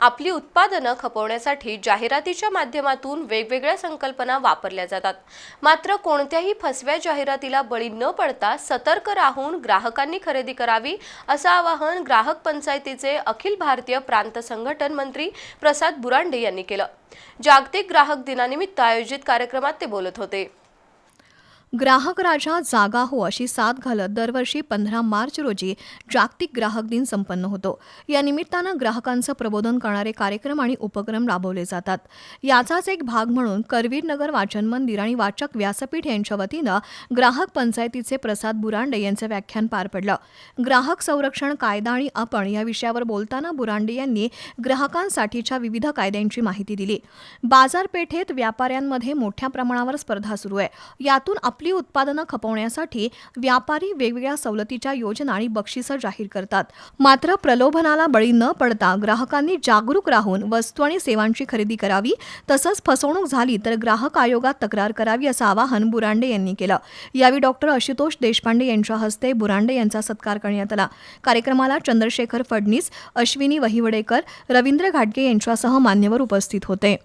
आपली उत्पादनं खपवण्यासाठी जाहिरातीच्या माध्यमातून वेगवेगळ्या संकल्पना वापरल्या जातात. मात्र कोणत्याही फसव्या जाहिरातीला बळी न पडता सतर्क राहून ग्राहकांनी खरेदी करावी असं आवाहन ग्राहक पंचायतीचे अखिल भारतीय प्रांत संघटन मंत्री प्रसाद बुरांडे यांनी केलं. जागतिक ग्राहक दिनानिमित्त आयोजित कार्यक्रमात ते बोलत होते. ग्राहक राजा जागा हो अशी साथ घालत दरवर्षी पंधरा मार्च रोजी जागतिक ग्राहक दिन संपन्न होतो. या निमित्तानं ग्राहकांचं प्रबोधन करणारे कार्यक्रम आणि उपक्रम राबवले जातात. याचाच एक भाग म्हणून करवीर नगर वाचन मंदिर आणि वाचक व्यासपीठ यांच्या वतीनं ग्राहक पंचायतीचे प्रसाद बुरांडे यांचं व्याख्यान पार पडलं. ग्राहक संरक्षण कायदा आणि आपण या विषयावर बोलताना बुरांडे यांनी ग्राहकांसाठीच्या विविध कायद्यांची माहिती दिली. बाजारपेठेत व्यापाऱ्यांमध्ये मोठ्या प्रमाणावर स्पर्धा सुरू आहे. यातून आपली उत्पादनं खपवण्यासाठी व्यापारी वेगवेगळ्या सवलतीच्या योजना आणि बक्षिसं जाहीर करतात. मात्र प्रलोभनाला बळी न पडता ग्राहकांनी जागरूक राहून वस्तू आणि सेवांची खरेदी करावी तसंच फसवणूक झाली तर ग्राहक आयोगात तक्रार करावी असं आवाहन बुरांडे यांनी केलं. यावेळी डॉक्टर आशुतोष देशपांडे यांच्या हस्ते बुरांडे यांचा सत्कार करण्यात आला. कार्यक्रमाला चंद्रशेखर फडणीस अश्विनी वहिवडेकर रवींद्र घाटगे यांच्यासह मान्यवर उपस्थित होते.